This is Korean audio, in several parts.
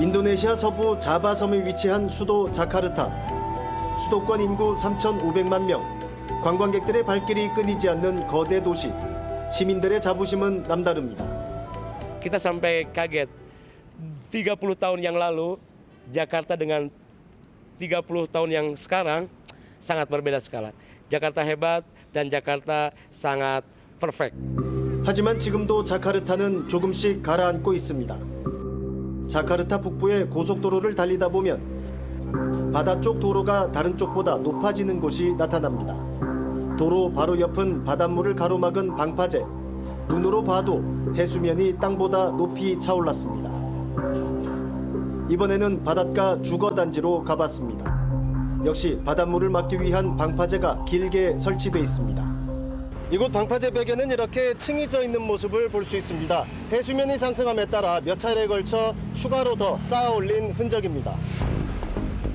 인도네시아 서부 자바 섬에 위치한 수도 자카르타. 수도권 인구 3,500만 명. 관광객들의 발길이 끊이지 않는 거대 도시. 시민들의 자부심은 남다릅니다. kita sampai kaget 30 tahun yang lalu Jakarta dengan 30 tahun yang sekarang sangat berbeda sekali. Jakarta hebat dan Jakarta sangat perfect. 하지만 지금도 자카르타는 조금씩 가라앉고 있습니다. 자카르타 북부의 고속도로를 달리다 보면 바다 쪽 도로가 다른 쪽보다 높아지는 곳이 나타납니다. 도로 바로 옆은 바닷물을 가로막은 방파제. 눈으로 봐도 해수면이 땅보다 높이 차올랐습니다. 이번에는 바닷가 주거단지로 가봤습니다. 역시 바닷물을 막기 위한 방파제가 길게 설치돼 있습니다. 이곳 방파제 벽에는 이렇게 층이 져 있는 모습을 볼 수 있습니다. 해수면이 상승함에 따라 몇 차례에 걸쳐 추가로 더 쌓아 올린 흔적입니다.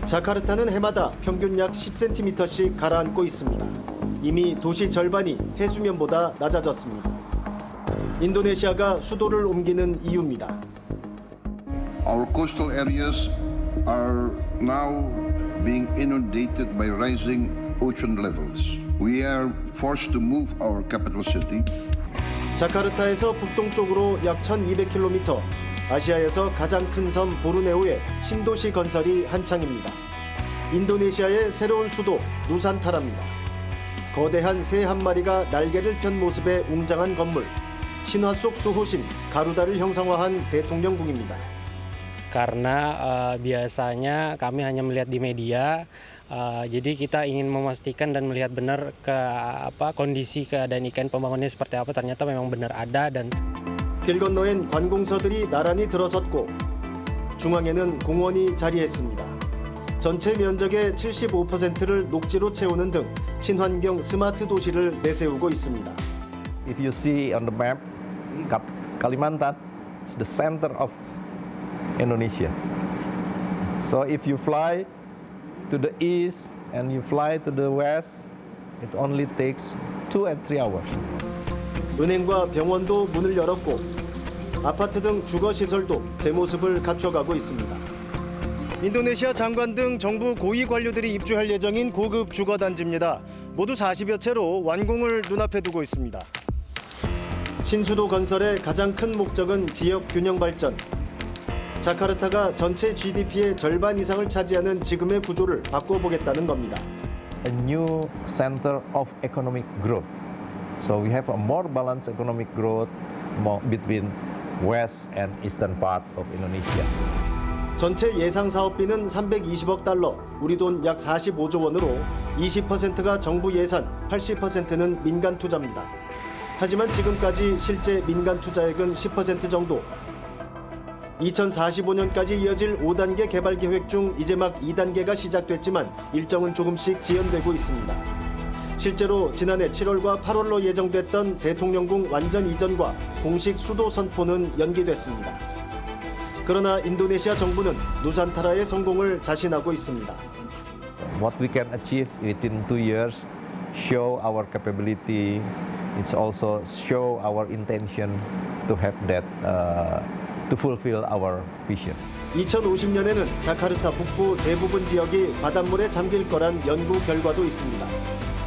자카르타는 해마다 평균 약 10cm씩 가라앉고 있습니다. 이미 도시 절반이 해수면보다 낮아졌습니다. 인도네시아가 수도를 옮기는 이유입니다. Our coastal areas are now being inundated by rising ocean levels. We are forced to move our capital city 자카르타에서 북동쪽으로 약 1200km, 아시아에서 가장 큰 섬 보르네오의 신도시 건설이 한창입니다. 인도네시아의 새로운 수도 누산타라입니다. 거대한 새 한 마리가 날개를 편 모습의 웅장한 건물, 신화 속 수호신 가루다를 형상화한 대통령궁입니다. karena eh, biasanya kami hanya melihat di media eh, jadi kita ingin memastikan dan melihat benar ke apa kondisi keadaan ikan pembangunnya seperti apa ternyata memang benar ada dan 길 건너엔 관공서들이 나란히 들어섰고 중앙에는 공원이 자리했습니다. 전체 면적의 75%를 녹지로 채우는 등 친환경 스마트 도시를 내세우고 있습니다. If you see on the map, Kalimantan is the center of Indonesia. So if you fly to the east and you fly to the west, it only takes two and three hours. 은행과 병원도 문을 열었고 아파트 등 주거 시설도 제 모습을 갖춰가고 있습니다. 인도네시아 장관 등 정부 고위 관료들이 입주할 예정인 고급 주거 단지입니다. 모두 40여 채로 완공을 눈앞에 두고 있습니다. 신수도 건설의 가장 큰 목적은 지역 균형 발전. 자카르타가 전체 GDP의 절반 이상을 차지하는 지금의 구조를 바꿔보겠다는 겁니다. A new center of economic growth. So we have a more balanced economic growth between west and eastern part of Indonesia. 전체 예상 사업비는 320억 달러, 우리 돈 약 45조 원으로 20%가 정부 예산, 80%는 민간 투자입니다. 하지만 지금까지 실제 민간 투자액은 10% 정도. 2045년까지 이어질 5단계 개발 계획 중 이제 막 2단계가 시작됐지만 일정은 조금씩 지연되고 있습니다. 실제로 지난해 7월과 8월로 예정됐던 대통령궁 완전 이전과 공식 수도 선포는 연기됐습니다. 그러나 인도네시아 정부는 누산타라의 성공을 자신하고 있습니다. What we can achieve within two years show our capability. It's also show our intention to have that uh, to fulfill our vision. 2050년에는 자카르타 북부 대부분 지역이 바닷물에 잠길 거란 연구 결과도 있습니다.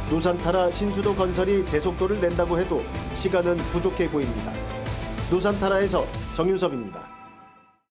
누산타라 신수도 건설이 제속도를 낸다고 해도 시간은 부족해 보입니다. 누산타라에서 정윤섭입니다.